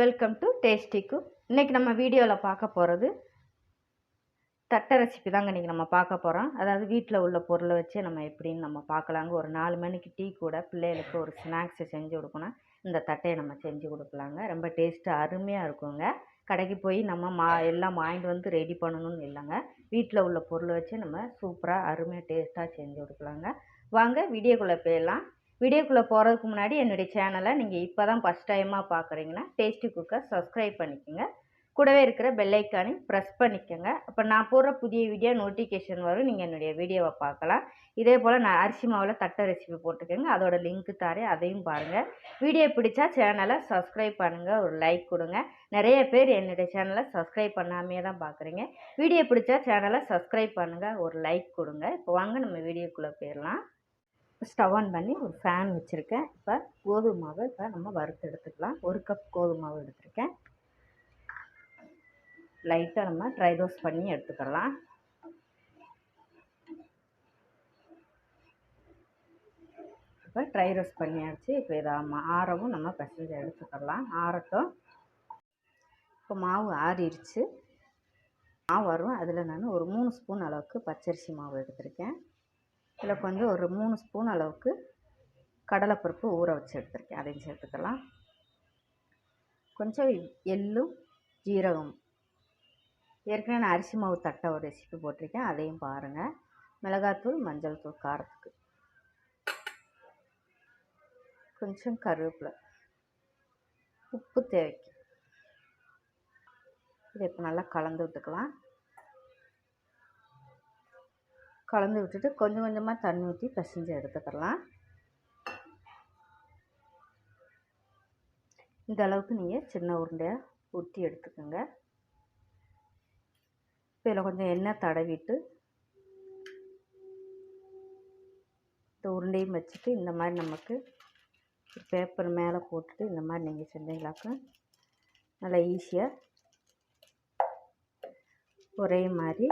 Welcome to tasty cook இன்றைக்கி நம்ம வீடியோவில் பார்க்க போகிறது தட்டை ரெசிபி தாங்க இன்றைக்கி நம்ம பார்க்க போகிறோம் அதாவது வீட்டில் உள்ள பொருளை வச்சு நம்ம எப்படின்னு நம்ம பார்க்கலாங்க. ஒரு நாலு மணிக்கு டீ கூட பிள்ளைகளுக்கு ஒரு ஸ்நாக்ஸை செஞ்சு கொடுக்கணும். இந்த தட்டையை நம்ம செஞ்சு கொடுக்கலாங்க. ரொம்ப டேஸ்ட்டு அருமையாக இருக்குங்க. கடைக்கு போய் நம்ம மா எல்லாம் வாங்கிட்டு வந்து ரெடி பண்ணணும்னு இல்லைங்க. வீட்டில் உள்ள பொருளை வச்சு நம்ம சூப்பராக அருமையாக டேஸ்ட்டாக செஞ்சு கொடுக்கலாங்க. வாங்க வீடியோக்குள்ளே போயிடலாம். வீடியோக்குள்ளே போகிறதுக்கு முன்னாடி என்னுடைய சேனலை நீங்கள் இப்போ தான் ஃபஸ்ட் டைமாக பார்க்குறீங்கன்னா டேஸ்டி குக்கை சப்ஸ்கிரைப் பண்ணிக்கோங்க. கூடவே இருக்கிற பெல்லைக்கானையும் ப்ரெஸ் பண்ணிக்கோங்க. அப்போ நான் போடுற புதிய வீடியோ நோட்டிஃபிகேஷன் வரும். நீங்கள் என்னுடைய வீடியோவை பார்க்கலாம். இதே போல் நான் அரிசி மாவில் தட்டை ரெசிபி போட்டுக்கோங்க. அதோட லிங்க்கு தாரேன். அதையும் பாருங்கள் வீடியோ பிடிச்சா சேனலை சப்ஸ்கிரைப் பண்ணுங்கள் ஒரு லைக் கொடுங்க. நிறைய பேர் என்னுடைய சேனலை சப்ஸ்கிரைப் பண்ணாமே தான் பார்க்குறீங்க வீடியோ பிடிச்சா சேனலை சப்ஸ்கிரைப் பண்ணுங்கள் ஒரு லைக் கொடுங்க. இப்போ வாங்க நம்ம வீடியோக்குள்ளே போயிடலாம். ஸ்டவ் ஆன் பண்ணி ஒரு ஃபேன் வச்சுருக்கேன். இப்போ கோதுமை மாவை இப்போ நம்ம வறுத்து எடுத்துக்கலாம். ஒரு கப் கோதுமை மாவு எடுத்திருக்கேன். லைட்டாக நம்ம ட்ரை ரோஸ்ட் பண்ணி எடுத்துக்கலாம். இப்போ ட்ரை ரோஸ்ட் பண்ணியாச்சு. இப்போ இதை ஆறவும் நம்ம பிசைஞ்சு எடுத்துக்கலாம். ஆறட்டும். இப்போ மாவு ஆறிடுச்சு மாவு வரும் அதில் நான் ஒரு மூணு ஸ்பூன் அளவுக்கு பச்சரிசி மாவு எடுத்திருக்கேன். இதில் கொஞ்சம் ஒரு மூணு ஸ்பூன் அளவுக்கு கடலைப்பருப்பு ஊற வச்சு எடுத்திருக்கேன். அதையும் சேர்த்துக்கலாம். கொஞ்சம் எள்ளும் ஜீரகம் ஏற்கனவே நான் அரிசி மாவு தட்டை ஒரு ரெசிபி போட்டிருக்கேன். அதையும் பாருங்கள் மிளகாத்தூள் மஞ்சள் தூள் காரத்துக்கு. கொஞ்சம் கருவேப்பிலை. உப்பு தேவைக்கு. இதை இப்போ நல்லா கலந்து விட்டுக்கலாம். கலந்து விட்டுட்டு கொஞ்சம் கொஞ்சமாக தண்ணி ஊற்றி பிசைஞ்சு எடுத்துக்கலாம் இந்த அளவுக்கு நீங்கள் சின்ன உருண்டையாக ஊற்றி எடுத்துக்கோங்க. இப்போ இதில் கொஞ்சம் எண்ணெய் தடவிட்டு இந்த உருண்டையும் வச்சுட்டு இந்த மாதிரி நமக்கு பேப்பர் மேலே போட்டுட்டு இந்த மாதிரி நீங்கள் செஞ்சீங்களாக்க நல்லா ஈஸியாக ஒரே மாதிரி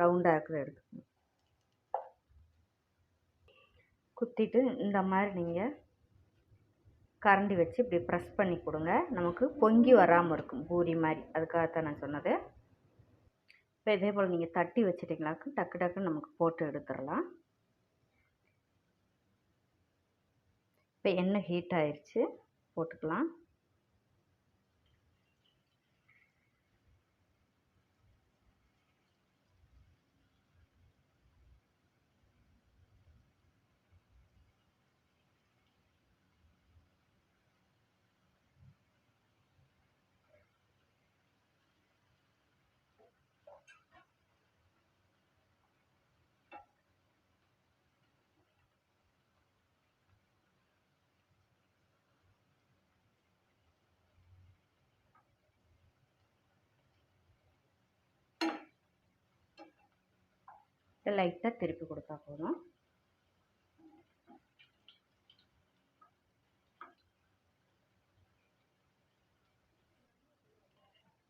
ரவுண்டாக இருக்கிற எடுத்துக்கணும் குத்திட்டு இந்த மாதிரி நீங்கள் கரண்டி வச்சு இப்படி ப்ரெஸ் பண்ணி கொடுங்க. நமக்கு பொங்கி வராமல் இருக்கும். பூரி மாதிரி. அதுக்காகத்தான் நான் சொன்னது. இப்போ இதே போல் நீங்கள் தட்டி வச்சிட்டிங்களாக்கு டக்கு டக்குன்னு நமக்கு போட்டு எடுத்துடலாம். இப்போ எண்ணெய் ஹீட் ஆயிடுச்சு போட்டுக்கலாம். லைட்டாக திருப்பி கொடுத்தா போதும்.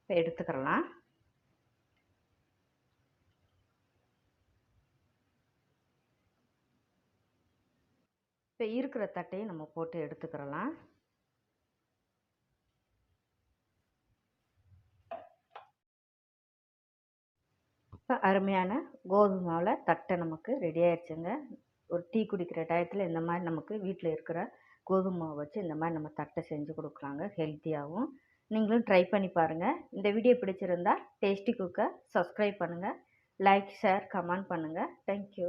இப்போ எடுத்துக்கிறலாம். இப்போ இருக்கிற தட்டையும் நம்ம போட்டு எடுத்துக்கிறலாம். இப்போ அருமையான கோதுமை மாவில் தட்டை நமக்கு ரெடி ஆயிடுச்சுங்க. ஒரு டீ குடிக்கிற டயத்தில் இந்த மாதிரி நமக்கு வீட்டில் இருக்கிற கோதுமை மாவு வச்சு இந்த மாதிரி நம்ம தட்டை செஞ்சு கொடுக்கலாங்க ஹெல்த்தியாகவும் நீங்களும் ட்ரை பண்ணி பாருங்கள் இந்த வீடியோ பிடிச்சிருந்தா டேஸ்டி குக்கை சப்ஸ்கிரைப் பண்ணுங்கள் லைக் ஷேர் கமெண்ட் பண்ணுங்கள் தேங்க்யூ